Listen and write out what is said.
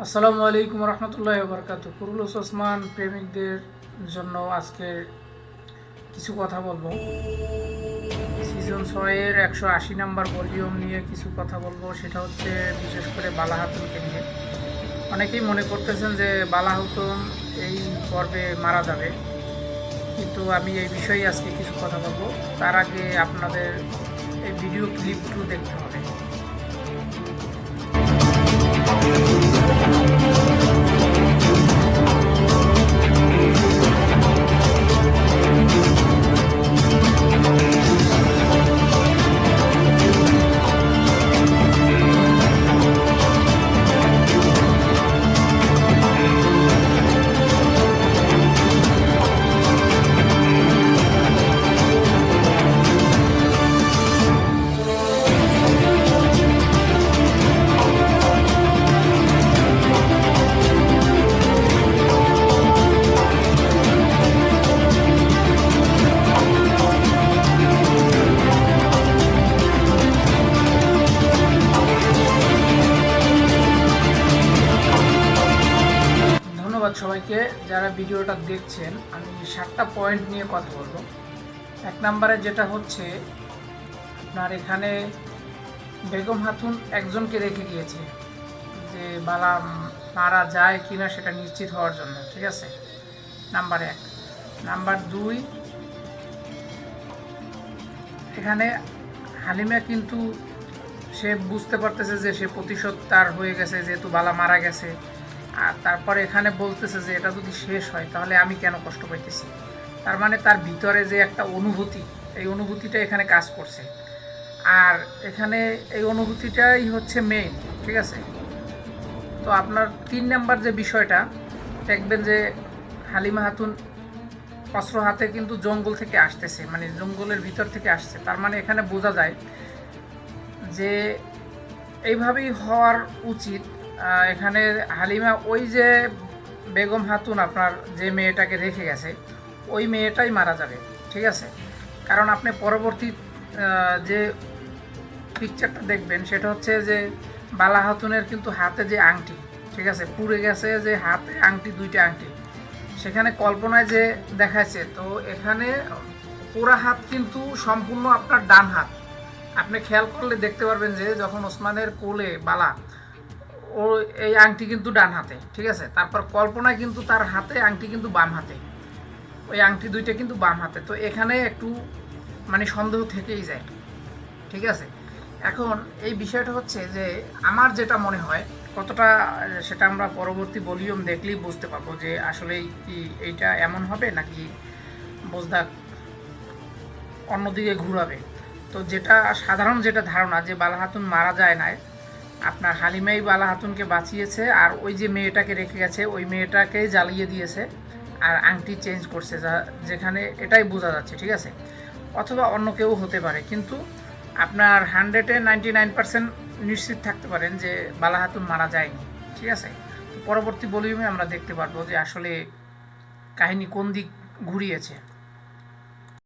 আসসালামু আলাইকুম রহমতুল্লাহ বরকাত। কুরুলুস ওসমান প্রেমিকদের জন্য আজকে কিছু কথা বলব। সিজন ছয়ের একশো আশি নাম্বার ভলিউম নিয়ে কিছু কথা বলব। সেটা হচ্ছে বিশেষ করে বালাহাতুনকে নিয়ে। অনেকেই মনে করতেছেন যে বালাহাতুন এই পর্বে মারা যাবে। কিন্তু আমি এই বিষয়ে আজকে কিছু কথা বলব। তার আগে আপনাদের এই ভিডিও ক্লিপগুলো দেখতে হবে। সবাইকে যারা ভিডিওটা দেখছেন, আমি সাতটা পয়েন্ট নিয়ে কথা বলব। এক নম্বরে যেটা হচ্ছে, আপনার এখানে বেগম হাতুন একজনকে রেখে গিয়েছে যে বালা মারা যায় কিনা সেটা নিশ্চিত হওয়ার জন্য, ঠিক আছে? নাম্বার এক। নাম্বার দুই, এখানে হালিমা কিন্তু সে বুঝতে পারতেছে যে সে প্রতিশোধ তার হয়ে গেছে, যেহেতু বালা মারা গেছে। তারপরে এখানে বলতেছে যে এটা যদি শেষ হয়, তাহলে আমি কেন কষ্ট পাইতেছি? তার মানে তার ভিতরে যে একটা অনুভূতি, এই অনুভূতিটা এখানে কাজ করছে। আর এখানে এই অনুভূতিটাই হচ্ছে মেইন ঠিক আছে? তো আপনার তিন নাম্বার যে বিষয়টা, দেখবেন যে হালিমা হাতুন অস্ত্র হাতে কিন্তু জঙ্গল থেকে আসতেছে মানে জঙ্গলের ভিতর থেকে আসছে। তার মানে এখানে বোঝা যায় যে এইভাবেই হওয়ার উচিত এখানে হালিমা, ওই যে বেগম হাতুন আপনার যে মেয়েটাকে রেখে গেছে, ওই মেয়েটাই মারা যাবে, ঠিক আছে? কারণ আপনি পরবর্তী যে পিকচারটা দেখবেন, সেটা হচ্ছে যে বালা হাতুনের কিন্তু হাতে যে আংটি, ঠিক আছে? পুড়ে গেছে যে হাতে আংটি, দুইটা আংটি। সেখানে কল্পনায় যে দেখাচ্ছে তো এখানে পুরা হাত কিন্তু সম্পূর্ণ আপনার ডান হাত। আপনি খেয়াল করলে দেখতে পারবেন যে যখন ওসমানের কোলে বালা ও এই আংটি কিন্তু ডান হাতে, ঠিক আছে? তারপর কল্পনায় কিন্তু তার হাতে, আংটি কিন্তু বাম হাতে। ওই আংটি দুইটা কিন্তু বাম হাতে। তো এখানে একটু মানে সন্দেহ থেকেই যায়, ঠিক আছে? এখন এই বিষয়টা হচ্ছে যে, আমার যেটা মনে হয়, কতটা সেটা আমরা পরবর্তী ভলিউম দেখলেই বুঝতে পারব যে আসলে কি এইটা এমন হবে নাকি বোঝদা অন্যদিকে ঘুরাবে। তো যেটা সাধারণ যেটা ধারণা যে বালাহাতুন মারা যায় না আপনার হালিমাই বালা হাতুনকে বাঁচিয়েছে, আর ওই যে মেয়েটাকে রেখে গেছে, ওই মেয়েটাকে জ্বালিয়ে দিয়েছে আর আংটি চেঞ্জ করছে, যা যেখানে এটাই বোঝা যাচ্ছে, ঠিক আছে? অথবা অন্য কেউ হতে পারে, কিন্তু আপনার হান্ড্রেডে নাইনটি নাইন পার্সেন্ট নিশ্চিত থাকতে পারেন যে বালা হাতুন মারা যায়নি, ঠিক আছে? পরবর্তী ভলিউমে আমরা দেখতে পারব যে আসলে কাহিনী কোন দিক ঘুরিয়েছে।